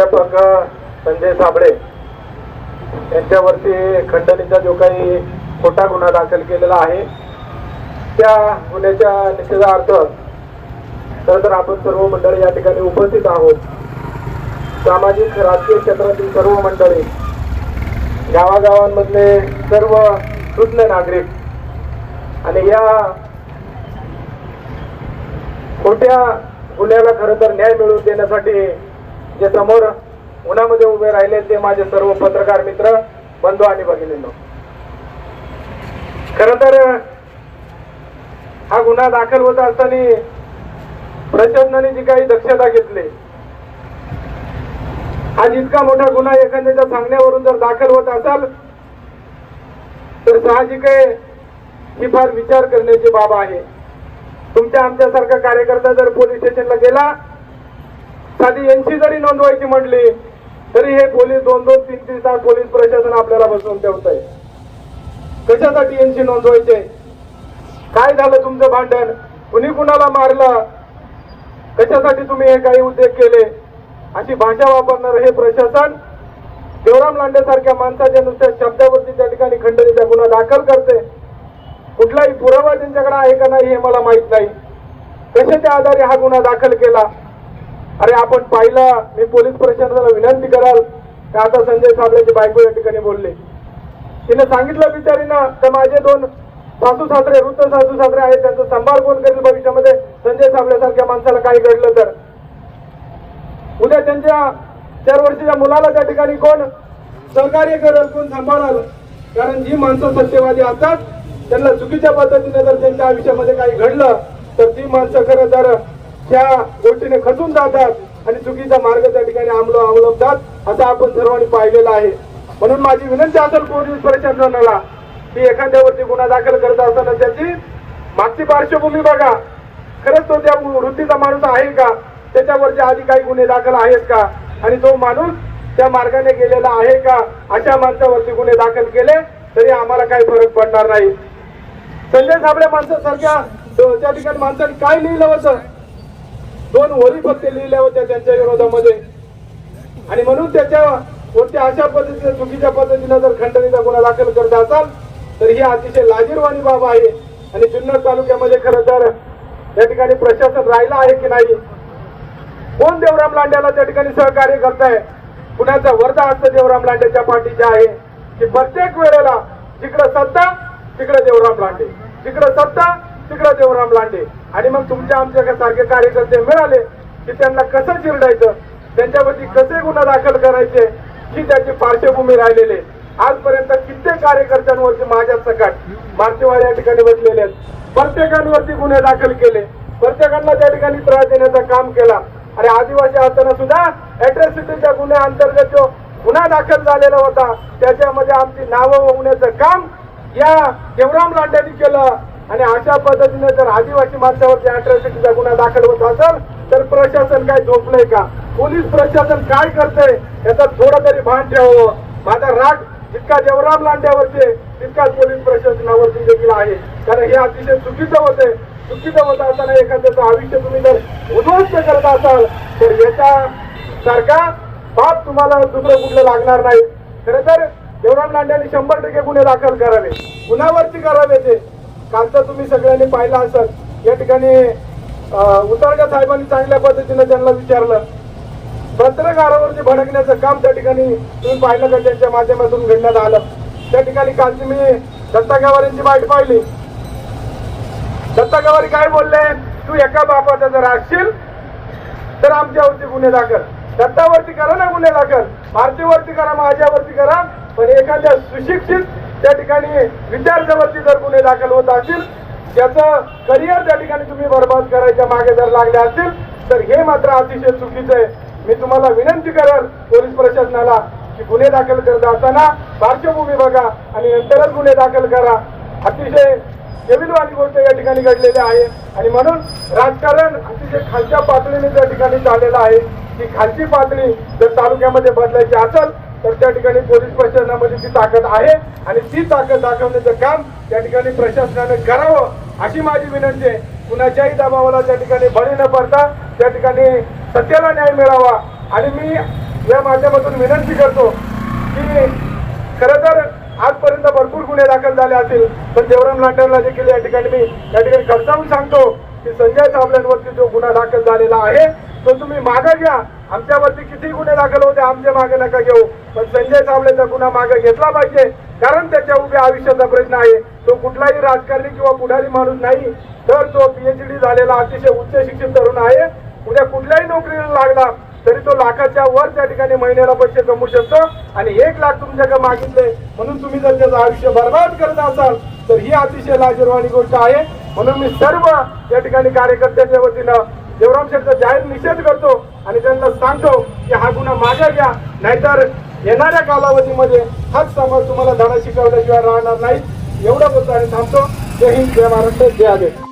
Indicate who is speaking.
Speaker 1: प्राध्यापक संजय साबळे यांच्यावरती खंडणीचा जो काही खोटा गुन्हा दाखल केलेला आहे त्या गुन्ह्याच्या निषेधार्थ खरं तर आपण सर्व मंडळी या ठिकाणी उपस्थित आहोत. सामाजिक राजकीय क्षेत्रातील सर्व मंडळी गावागावांमधले सर्व शुद्ध नागरिक आणि या खोट्या गुन्ह्याला खरं तर न्याय मिळवून देण्यासाठी जे समोर उन्हामध्ये उभे राहिले ते माझे सर्व पत्रकार मित्र बंधू आणि भगिनींनो. खर तर हा गुन्हा दाखल होत असताना प्रशासनाने जी काही दक्षता घेतली हा जितका मोठा गुन्हा एखाद्याच्या सांगण्यावरून जर दाखल होत असाल तर साहजिक आहे ही फार विचार करण्याची बाब आहे. तुमच्या आमच्यासारखा कार्यकर्ता जर पोलीस स्टेशनला गेला साधी यांची जरी नोंदवायची म्हणली तरी हे पोलीस दोन दोन तीन तीन तास पोलीस प्रशासन आपल्याला बसवून ठेवत आहे कशासाठी यांची नोंदवायचे? काय झालं तुमचं भांडण? कुणी कुणाला मारलं? कशासाठी तुम्ही हे काही उद्योग केले? अशी भाषा वापरणार हे प्रशासन देवराम लांडेसारख्या माणसाच्या नुसत्या शब्दावरती त्या ठिकाणी खंडणीचा गुन्हा दाखल करते. कुठलाही पुरावा त्यांच्याकडे आहे का नाही हे मला माहीत नाही. कशाच्या आधारे हा गुन्हा दाखल केला? अरे आपण पाहिलं. मी पोलीस प्रशासनाला विनंती कराल. का आता संजय साबळेची बायको या ठिकाणी बोलले? तिने सांगितलं बिचारीनं तर माझे दोन सासू सासरे वृत्त सासू सासरे आहेत त्यांचा सांभाळ कोण करेल भविष्यामध्ये? संजय साबळेसारख्या माणसाला काही घडलं तर? उद्या त्यांच्या चार वर्षाच्या मुलाला त्या ठिकाणी कोण सहकार्य करेल कोण सांभाळाल? कारण जी माणसं सत्यवादी असतात त्यांना चुकीच्या पद्धतीने जर त्यांच्या आयुष्यामध्ये काही घडलं तर ती माणसं खरं तर त्या गोष्टीने खचून जातात आणि चुकीचा मार्ग त्या ठिकाणी आमलो अवलंबतात असं आपण सर्वांनी पाहिलेलं आहे. म्हणून माझी विनंती असेल पोलीस प्रशासनाला की एखाद्यावरती गुन्हा दाखल करत असताना त्याची मागची पार्श्वभूमी बघा. खरंच तो त्या वृत्तीचा माणूस आहे का? त्याच्यावरचे आधी काही गुन्हे दाखल आहेत का? आणि तो माणूस त्या मार्गाने गेलेला आहे का? अशा माणसावरती गुन्हे दाखल केले तरी आम्हाला काही फरक पडणार नाही. संजय साबळे माणसासारख्या त्या ठिकाणी माणसाने काय लिहिलं होतं? दोन ओळी फक्त लिहिल्या होत्या त्यांच्या विरोधामध्ये. आणि म्हणून त्याच्यावरती अशा पद्धतीने चुकीच्या पद्धतीने जर खंडणीचा गुन्हा दाखल करत असाल तर ही अतिशय लाजीरवाणी बाब आहे. आणि जुन्नर तालुक्यामध्ये खरं तर त्या ठिकाणी प्रशासन राहिलं आहे की नाही? कोण देवराम लांड्याला त्या ठिकाणी सहकार्य करताय? पुण्याचा वर्धा हस्त देवराम लांडेच्या पाठीचे आहे? की प्रत्येक वेळेला जिकडं सत्ता तिकडे देवराम लांडे. जिकडं सत्ता तिकडं देवराम लांडे. आणि मग तुमच्या आमच्या सारखे कार्यकर्ते मिळाले की त्यांना कसं चिरडायचं? त्यांच्यावरती कसे गुन्हा दाखल करायचे? ही त्याची पार्श्वभूमी राहिलेली आहे. आजपर्यंत कित्येक कार्यकर्त्यांवरती माझ्या सकाट मार्चेवाडी या ठिकाणी बसलेले आहेत. प्रत्येकांवरती गुन्हे दाखल केले. प्रत्येकांना त्या ठिकाणी त्रास देण्याचं काम केला. आणि आदिवासी असताना सुद्धा अॅट्रॉसिटीच्या गुन्ह्या अंतर्गत जो गुन्हा दाखल झालेला होता त्याच्यामध्ये आमची नावं होण्याचं काम या देवराम लांड्यांनी केलं. आणि अशा पद्धतीने जर आदिवासी माणसावरती अॅट्रॉसिटीचा गुन्हा दाखल होत असेल तर प्रशासन काय झोपलंय का? पोलीस प्रशासन काय करतंय? याचा थोडं तरी भान ठेवावं. माझा राग जितका देवराम लांड्यावरती तितकाच पोलीस प्रशासनावरती देखील आहे. कारण हे अतिशय चुकीचं होतंय चुकीचं होत असताना एखाद्याचं आयुष्य तुम्ही जर उद्ध्वस्त करत असाल तर याच्या सारखा पाप तुम्हाला दुसरं कुठलं लागणार नाही. खरं तर देवराम लांड्याने शंभर टक्के गुन्हे दाखल करावे. गुन्हावरती करावे ते. कालचा तुम्ही सगळ्यांनी पाहिलं असेल या ठिकाणी अं, उतरगा साहेबांनी चांगल्या पद्धतीने त्यांना विचारलं. पत्रकारावरती भडकण्याचं काम त्या ठिकाणी तुम्ही पाहिलं का? त्यांच्या माध्यमातून घडण्यात आलं. त्या ठिकाणी कालची मी दत्ता गवारींची वाईट पाहिली. दत्ता गवारी काय बोलले? तू एका बापाचा जर असशील तर आमच्यावरती गुन्हे दाखल. दत्तावरती करा ना गुन्हे दाखल. भारतीवरती करा माझ्यावरती करा पण एखाद्या सुशिक्षित त्या ठिकाणी विद्यार्थ्यावरती जर गुन्हे दाखल होत असतील त्याचं करिअर त्या ठिकाणी तुम्ही बर्बाद करायच्या मागे जर लागले असतील तर हे मात्र अतिशय चुकीचं आहे. मी तुम्हाला विनंती करेल पोलीस प्रशासनाला की गुन्हे दाखल करत असताना पार्श्वभूमी बघा आणि नंतरच गुन्हे दाखल करा. अतिशय केविलवाणी गोष्ट या ठिकाणी घडलेली आहे. आणि म्हणून राजकारण अतिशय खालच्या पातळीने त्या ठिकाणी चाललेलं आहे. ती खालची पातळी जर तालुक्यामध्ये बदलायची असेल तर त्या ठिकाणी पोलीस प्रशासनामध्ये ती ताकद आहे आणि ती ताकद दाखवण्याचं काम त्या ठिकाणी प्रशासनाने करावं अशी माझी विनंती आहे. कुणाच्याही दबावाला त्या ठिकाणी बळी न पडता त्या ठिकाणी सत्याला न्याय मिळावा. आणि मी या माध्यमातून विनंती करतो की खरं तर आजपर्यंत भरपूर गुन्हे दाखल झाले असतील पण देवराम लांडरला देखील या ठिकाणी मी या ठिकाणी खर्चावून सांगतो. की संजय चावल्यांवरती जो गुन्हा दाखल झालेला आहे तो तुम्ही मागं घ्या. आमच्यावरती किती गुन्हे दाखल होते आमचे मागे नका घेऊ. पण संजय चावल्याचा गुन्हा मागे घेतला पाहिजे कारण त्याच्या उभ्या आयुष्याचा प्रश्न आहे. तो कुठलाही राजकारणी किंवा पुढारी माणूस नाही तर तो पीएचडी झालेला अतिशय उच्च शिक्षित तरुण आहे. उद्या कुठल्याही नोकरीला लागला तरी तो लाखाच्या वर त्या ठिकाणी महिन्याला पैसे कमवू शकतो. आणि एक लाख तुमच्याकडे मागितले म्हणून तुम्ही जर त्याचं आयुष्य बर्बाद करत असाल तर ही अतिशय लाजरवाणी गोष्ट आहे. म्हणून मी सर्व या ठिकाणी कार्यकर्त्यांच्या वतीनं देवराम शेठचा जाहीर निषेध करतो आणि त्यांना सांगतो की हा गुन्हा मागे घ्या. नाहीतर येणाऱ्या कालावधीमध्ये हाच समाज तुम्हाला धडा शिकवल्याशिवाय राहणार नाही. एवढं बोलतो आणि थांबतो. जय हिंद जय महाराष्ट्र जय आदेश